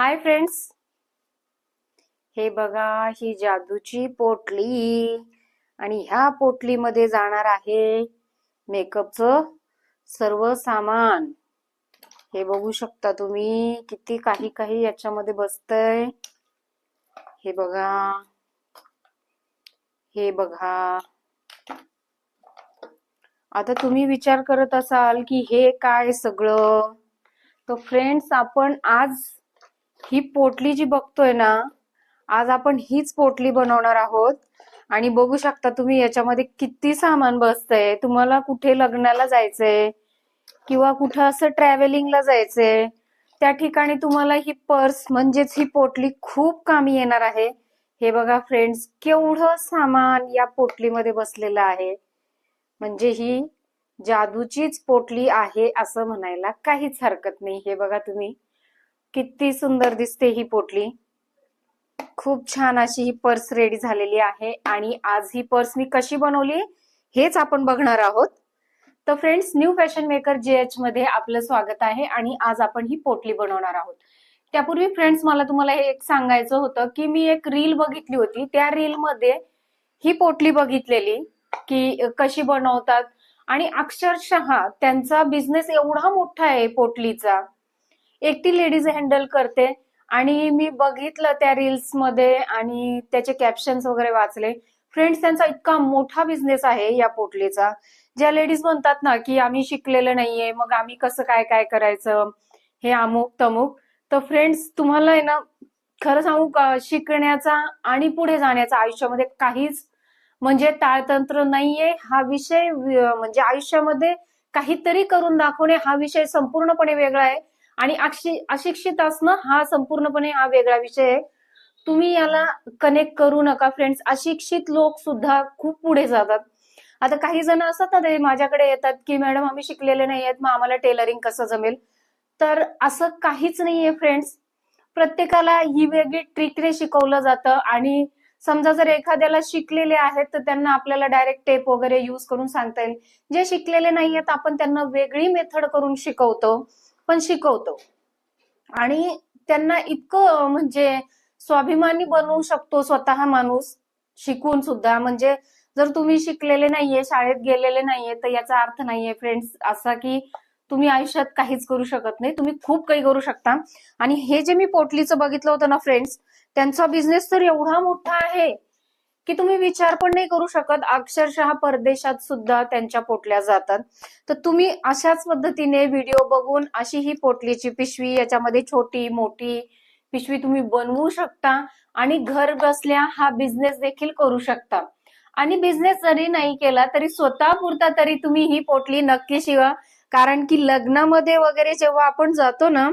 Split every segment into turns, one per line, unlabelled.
Hi friends. हे बघा ही जादूची पोटली. आणि ह्या पोटलीमध्ये जाणार आहे मेकअपचं सर्व सामान. हे बघू शकता तुम्ही किती काही काही याच्यामध्ये बसतंय. हे बघा. हे बघा. आता तुम्ही विचार करत असाल की हे काय सगळं? तर फ्रेंड्स आपण आज ही पोटली जी बघतोय ना आज आपण हीच पोटली बनवणार आहोत. आणि बघू शकता तुम्ही याच्यामध्ये किती सामान बसतंय. तुम्हाला कुठे लग्नाला जायचंय किंवा कुठं असं ट्रॅव्हलिंगला जायचंय. त्या ठिकाणी तुम्हाला ही पर्स म्हणजेच ही पोटली खूप कामी येणार आहे. हे बघा फ्रेंड्स केवढं सामान या पोटलीमध्ये बसलेलं आहे. म्हणजे ही जादूचीच पोटली आहे असं म्हणायला काहीच हरकत नाही. हे बघा तुम्ही. किती सुंदर दिसते ही पोटली. खूप छान अशी ही पर्स रेडी झालेली आहे आणि आज ही पर्स मी कशी बनवली हेच आपण बघणार आहोत. तर friends New Fashion Maker J H मध्ये आपलं स्वागत आहे आणि आज आपण ही पोटली बनवणार आहोत. त्यापूर्वी फ्रेंड्स मला तुम्हाला हे एक सांगायचं होतं की मी एक रील बघितली होती. त्या रील मध्ये ही पोटली बघितलेली की कशी बनवतात आणि अक्षरशः त्यांचा बिझनेस एवढा मोठा आहे पोटलीचा. एकटी लेडीज हँडल करते. आणि मी बघितलं त्या रील्समध्ये आणि त्याचे कॅप्शन्स वगैरे वाचले. फ्रेंड्स त्यांचा इतका मोठा बिझनेस आहे या पोटलीचा. ज्या लेडीज म्हणतात ना की आम्ही शिकलेलं नाहीये मग आम्ही कसं काय काय करायचं? हे अमुक तमुक. तर फ्रेंड्स तुम्हाला आहे ना खरं सांगू का शिकण्याचा आणि पुढे जाण्याचा आयुष्यामध्ये काहीच म्हणजे ताळतंत्र नाहीये. हा विषय म्हणजे आयुष्यामध्ये काहीतरी करून दाखवणे हा विषय संपूर्णपणे वेगळा आहे. आणि अशिक्षित असणं हा संपूर्णपणे हा वेगळा विषय आहे. तुम्ही याला कनेक्ट करू नका फ्रेंड्स अशिक्षित लोक सुद्धा खूप पुढे जातात. आता काही जण असतात ना ते माझ्याकडे येतात की मॅडम आम्ही शिकलेले नाही आहेत मग आम्हाला टेलरिंग कसं जमेल? तर असं काहीच नाहीये फ्रेंड्स प्रत्येकाला ही वेगळी ट्रिकने शिकवलं जातं आणि समजा जर एखाद्याला शिकलेले आहेत तर त्यांना आपल्याला डायरेक्ट टेप वगैरे युज करून सांगता येईल. जे शिकलेले नाही आहेत आपण त्यांना वेगळी मेथड करून शिकवतो. पण शिकवतो. आणि त्यांना इतकं म्हणजे स्वाभिमानी बनवू शकतो स्वतः माणूस शिकून सुद्धा. म्हणजे जर तुम्ही शिकलेले नाहीये शाळेत गेलेले नाहीये तर याचा अर्थ नाहीये. फ्रेंड्स असा की तुम्ही आयुष्यात काहीच करू शकत नाही. तुम्ही खूप काही करू शकता. आणि हे जे मी पोटलीचं बघितलं होतं ना फ्रेंड्स त्यांचा बिझनेस तर एवढा मोठा आहे. की तुम्ही विचार पण नाही करू शकत. अक्षरशः परदेशात सुद्धा त्यांच्या पोटल्या जातात. तर तुम्ही अशाच पद्धतीने व्हिडिओ बघून अशी ही पोटलीची पिशवी याच्यामध्ये छोटी मोठी पिशवी तुम्ही बनवू शकता आणि घर बसल्या हा बिझनेस देखील करू शकता. आणि बिझनेस जरी नाही केला तरी स्वतः पुरता तरी तुम्ही ही पोटली नक्की शिवा. कारण की लग्नामध्ये वगैरे जेव्हा आपण जातो ना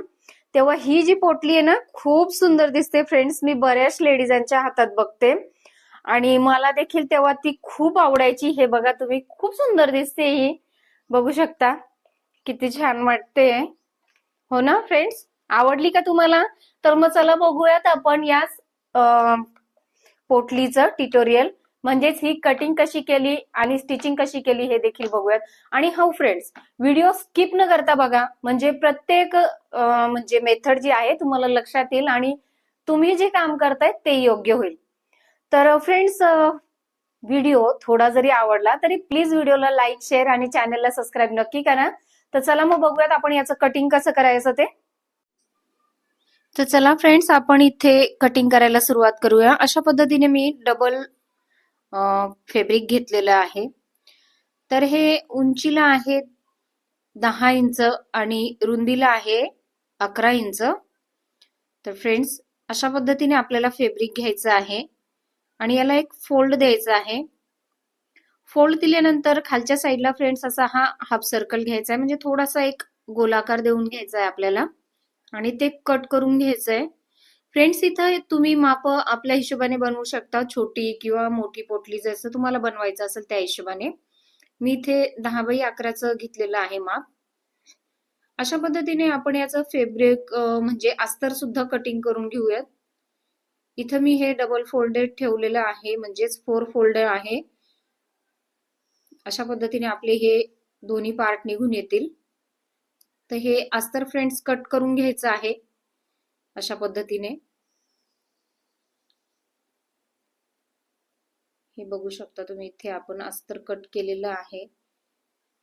तेव्हा ही जी पोटली आहे ना खूप सुंदर दिसते. फ्रेंड्स मी बऱ्याच लेडीजांच्या हातात बघते. आणि मला देखील तेव्हा ती खूप आवडायची. हे बघा तुम्ही खूप सुंदर दिसते ही. बघू शकता. किती छान वाटते. हो ना फ्रेंड्स आवडली का तुम्हाला? तर मग चला बघूयात आपण याच पोटलीचं ट्युटोरियल म्हणजेच ही कटिंग कशी केली आणि स्टिचिंग कशी केली हे देखील बघूयात. आणि हो फ्रेंड्स व्हिडिओ स्किप न करता बघा. म्हणजे प्रत्येक म्हणजे मेथड जी आहे तुम्हाला लक्षात येईल आणि तुम्ही जे काम करताय ते योग्य होईल. तर फ्रेंड्स व्हिडिओ थोडा जरी आवडला तरी प्लीज व्हिडिओला लाईक शेअर आणि चॅनलला सबस्क्राईब नक्की करा. तर चला मग बघूयात आपण याचं कटिंग कसं करायचं ते. तर चला फ्रेंड्स आपण इथे कटिंग करायला सुरुवात करूया. अशा पद्धतीने मी डबल फेब्रिक घेतलेलं आहे. तर हे उंचीला आहे दहा इंच आणि रुंदीला आहे अकरा इंच. तर फ्रेंड्स अशा पद्धतीने आपल्याला फेब्रिक घ्यायचं आहे. आणि याला एक फोल्ड द्यायचा आहे. फोल्ड दिल्यानंतर खालच्या साईडला फ्रेंड्स असा हा हाफ सर्कल घ्यायचा आहे. म्हणजे थोडासा एक गोलाकार देऊन घ्यायचा आहे आपल्याला. आणि ते कट करून घ्यायचं आहे फ्रेंड्स इथं तुम्ही माप आपल्या हिशोबाने बनवू शकता. छोटी किंवा मोठी पोटली जसं तुम्हाला बनवायचं असेल त्या हिशोबाने. मी इथे दहा बाई अकराचं घेतलेलं आहे माप. अशा पद्धतीने आपण याचं फेब्रिक म्हणजे अस्तर सुद्धा कटिंग करून घेऊयात. इथं मी हे डबल फोल्डेड ठेवलेलं आहे म्हणजेच फोर फोल्डर आहे. अशा पद्धतीने आपले हे दोन्ही पार्ट निघून येतील. तर हे अस्तर फ्रेंड्स कट करून घ्यायचं आहे अशा पद्धतीने. हे बघू शकता तुम्ही इथे आपण अस्तर कट केलेलं आहे.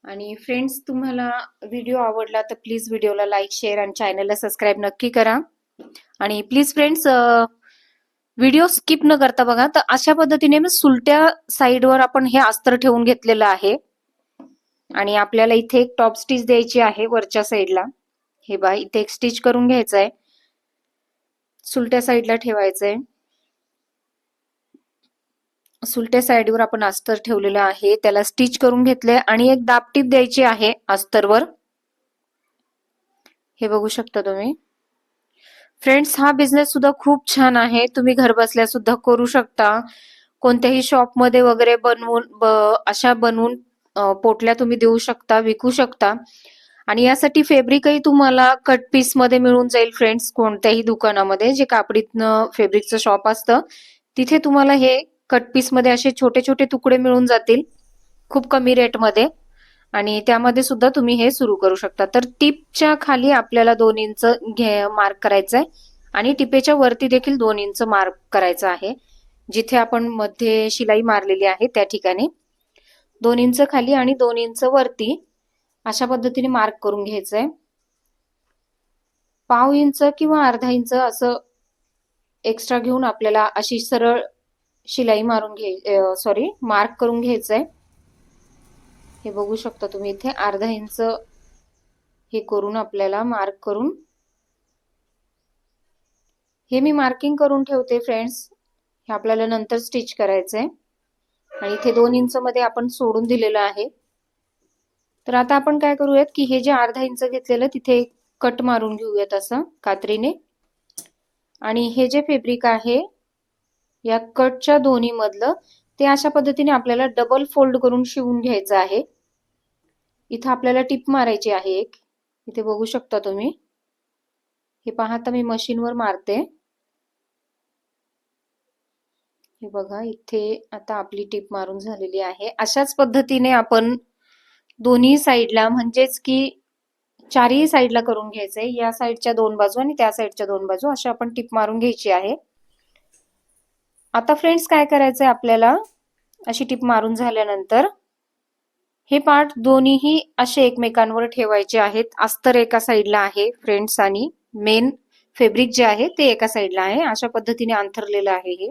आणि फ्रेंड्स तुम्हाला व्हिडिओ आवडला तर प्लीज व्हिडिओला लाईक शेअर आणि चॅनलला सबस्क्राईब नक्की करा. आणि प्लीज फ्रेंड्स व्हिडिओ स्किप न करता बघा. तर अशा पद्धतीने मी सुलट्या साईडवर आपण हे अस्तर ठेवून घेतलेलं आहे. आणि आपल्याला इथे एक टॉप स्टिच द्यायची आहे वरच्या साईडला हे बा इथे एक स्टिच करून घ्यायचं आहे सुलट्या साईडला ठेवायचंय. सुलट्या साईडवर आपण अस्तर ठेवलेलं आहे. त्याला स्टिच करून घेतले आणि एक दापटीप द्यायची आहे अस्तरवर हे बघू शकता तुम्ही. फ्रेंड्स हा बिझनेस सुद्धा खूप छान आहे. तुम्ही घर बसल्या सुद्धा करू शकता. कोणत्याही शॉपमध्ये वगैरे बनवून अशा बनवून पोटल्या तुम्ही देऊ शकता विकू शकता. आणि यासाठी फेब्रिकही तुम्हाला कट पीसमध्ये मिळून जाईल फ्रेंड्स कोणत्याही दुकानामध्ये. जे कापडीतनं फेब्रिकचं शॉप असतं तिथे तुम्हाला हे कट पीसमध्ये असे छोटे छोटे तुकडे मिळून जातील. खूप कमी रेटमध्ये आणि त्यामध्ये सुद्धा तुम्ही हे सुरू करू शकता. तर टिपच्या खाली आपल्याला दोन इंच घे मार्क करायचं आहे आणि टिपेच्या वरती देखील दोन इंच मार्क करायचं आहे. जिथे आपण मध्ये शिलाई मारलेली आहे त्या ठिकाणी. दोन इंच खाली आणि दोन इंच वरती अशा पद्धतीने मार्क करून घ्यायचं आहे पाव इंच किंवा अर्धा इंच असं एक्स्ट्रा घेऊन आपल्याला अशी सरळ शिलाई मारून घ्याय सॉरी मार्क करून घ्यायचं आहे हे बघू शकता तुम्ही इथे. अर्धा इंच हे करून आपल्याला मार्क करून. हे मी मार्किंग करून ठेवते फ्रेंड्स हे आपल्याला नंतर स्टिच करायचंय. आणि इथे दोन इंच मध्ये आपण सोडून दिलेलं आहे. तर आता आपण काय करूयात की हे जे अर्धा इंच घेतलेलं तिथे कट मारून घेऊयात असं कात्रीने. आणि हे जे फेब्रिक आहे या कटच्या दोन्ही मधलं ते अशा पद्धतीने आपल्याला डबल फोल्ड करून शिवून घ्यायचं आहे. इथं आपल्याला टिप मारायची आहे एक. इथे बघू शकता तुम्ही. हे पाहता मी मशीनवर मारते. हे बघा इथे आता आपली टिप मारून झालेली आहे. अशाच पद्धतीने आपण दोन्ही साईडला म्हणजेच की चारही साईडला करून घ्यायचंय. या साईडच्या दोन बाजू आणि त्या साईडच्या दोन बाजू अशा आपण टिप मारून घ्यायची आहे. आता फ्रेंड्स काय करायचंय आपल्याला? अशी टिप मारून झाल्यानंतर हे पार्ट दोन्हीही असे एकमेकांवर ठेवायचे आहेत. अस्तर एका साईडला आहे फ्रेंड्स आणि मेन फेब्रिक जे आहे ते एका साईडला आहे. अशा पद्धतीने अंथरलेलं आहे हे.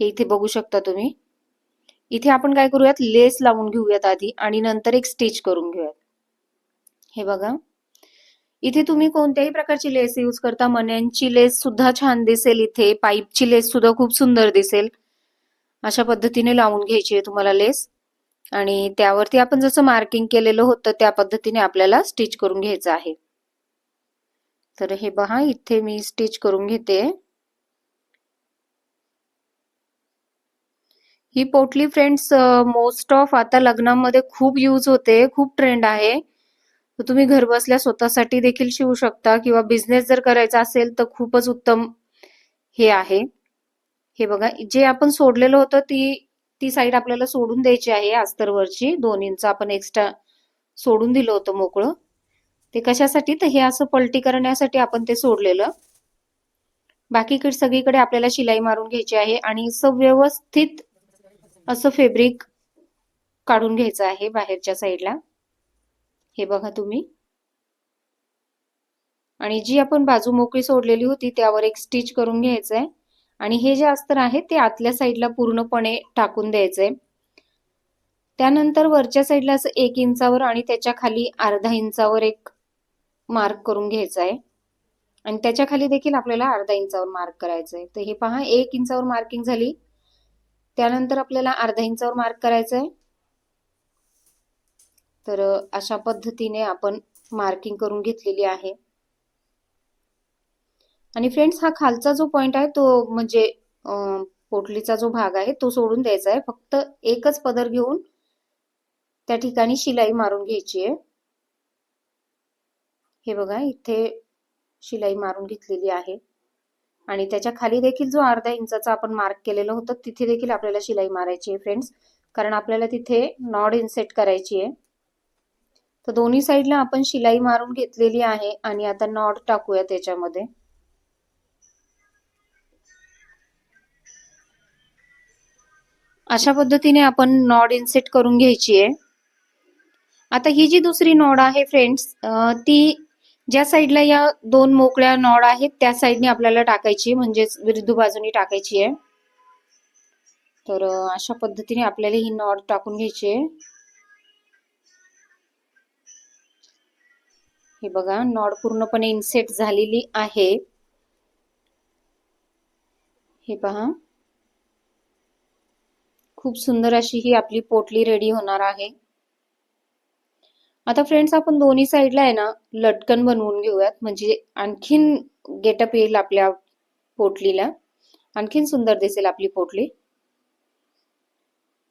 हे इथे बघू शकता तुम्ही. इथे आपण काय करूयात? लेस लावून घेऊयात आधी आणि नंतर एक स्टिच करून घेऊयात. हे बघा. इथे तुम्ही कोणत्याही प्रकारची लेस यूज करता मण्यांची लेस सुद्धा छान दिसेल इथे पाईपची लेस सुद्धा खूप सुंदर दिसेल. अशा पद्धतीने लावून घ्यायची आहे तुम्हाला लेस आणि त्यावरती आपण जसं मार्किंग केलेलं होतं त्या पद्धतीने आपल्याला स्टिच करून घ्यायचं आहे. तर हे बहा इथे मी स्टिच करून घेते. ही पोटली फ्रेंड्स मोस्ट ऑफ आता लग्नामध्ये खूप यूज होते खूप ट्रेंड आहे. तर तुम्ही घरबसल्या स्वतःसाठी देखील शिवू शकता किंवा बिझनेस जर करायचा असेल तर खूपच उत्तम हे आहे. हे बघा जे आपण सोडलेलं होतं ती ती साईड आपल्याला सोडून द्यायची आहे अस्तरवरची दोन इंच आपण एक्स्ट्रा सोडून दिलं होतं मोकळं. ते कशासाठी? तर हे असं पलटी करण्यासाठी आपण ते सोडलेलं. बाकीकडे सगळीकडे आपल्याला शिलाई मारून घ्यायची आहे आणि सव्यवस्थित असं फेब्रिक काढून घ्यायचं आहे बाहेरच्या साईडला हे बघा तुम्ही. आणि जी आपण बाजू मोकळी सोडलेली होती त्यावर एक स्टिच करून घ्यायचं आहे आणि हे जे अस्तर आहे ते आतल्या साईडला पूर्णपणे टाकून द्यायचंय. त्यानंतर वरच्या साईडला असं एक इंचावर आणि त्याच्याखाली अर्धा इंचावर एक मार्क करून घ्यायचा आहे आणि त्याच्याखाली देखील आपल्याला अर्धा इंचावर मार्क करायचं आहे तर हे पहा एक इंचावर मार्किंग झाली. त्यानंतर आपल्याला अर्धा इंचावर मार्क करायचं आहे तर अशा पद्धतीने आपण मार्किंग करून घेतलेली आहे. आणि फ्रेंड्स हा खालचा जो पॉइंट आहे तो म्हणजे पोटलीचा जो भाग आहे तो सोडून द्यायचा आहे. फक्त एकच पदर घेऊन त्या ठिकाणी शिलाई मारून घ्यायची आहे. हे बघा इथे शिलाई मारून घेतलेली आहे. आणि त्याच्याखाली देखील जो अर्धा इंचाचा आपण मार्क केलेलं होतं तिथे देखील आपल्याला शिलाई मारायची आहे फ्रेंड्स कारण आपल्याला तिथे नॉड इन्सेट करायची आहे. तर दोन्ही साईडला आपण शिलाई मारून घेतलेली आहे आणि आता नॉट टाकूया त्याच्यामध्ये. अशा पद्धतीने आपण नॉड इन्सेट करून घ्यायची आहे. आता ही जी दुसरी नॉड आहे फ्रेंड्स ती ज्या साईडला या दोन मोकळ्या नॉड आहेत त्या साईडने आपल्याला टाकायची म्हणजेच विरुद्ध बाजूने टाकायची आहे. तर अशा पद्धतीने आपल्याला ही नॉड टाकून घ्यायची आहे. हे बघा नॉड पूर्णपणे इन्सेट झालेली आहे. हे पहा. खूप सुंदर अशी ही आपली पोटली रेडी होणार आहे. आता फ्रेंड्स आपण दोन्ही साईडला आहे ना लटकन बनवून घेऊयात. म्हणजे आणखीन गेटअप येईल आपल्या पोटलीला. आणखीन सुंदर दिसेल आपली पोटली.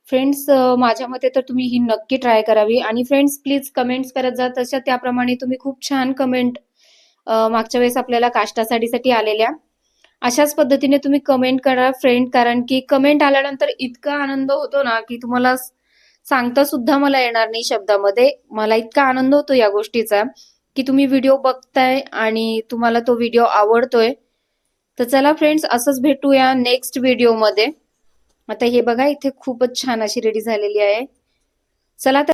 फ्रेंड्स माझ्या मते तर तुम्ही ही नक्की ट्राय करावी. आणि फ्रेंड्स प्लीज कमेंट्स करत जा. तशा त्याप्रमाणे तुम्ही खूप छान कमेंट मागच्या वेळेस आपल्याला काष्टासाठीसाठी आलेल्या. अशाच पद्धतीने तुम्ही कमेंट करा फ्रेंड कारण की कमेंट आल्यानंतर इतका आनंद होतो ना की तुम्हाला सांगता सुद्धा मला येणार नाही शब्दामध्ये. मला इतका आनंद होतो या गोष्टीचा की तुम्ही व्हिडिओ बघताय आणि तुम्हाला तो व्हिडिओ आवडतोय. तर चला फ्रेंड्स असंच भेटूया नेक्स्ट व्हिडिओमध्ये आता हे बघा इथे खूपच छान अशी रेडी झालेली आहे. चला तर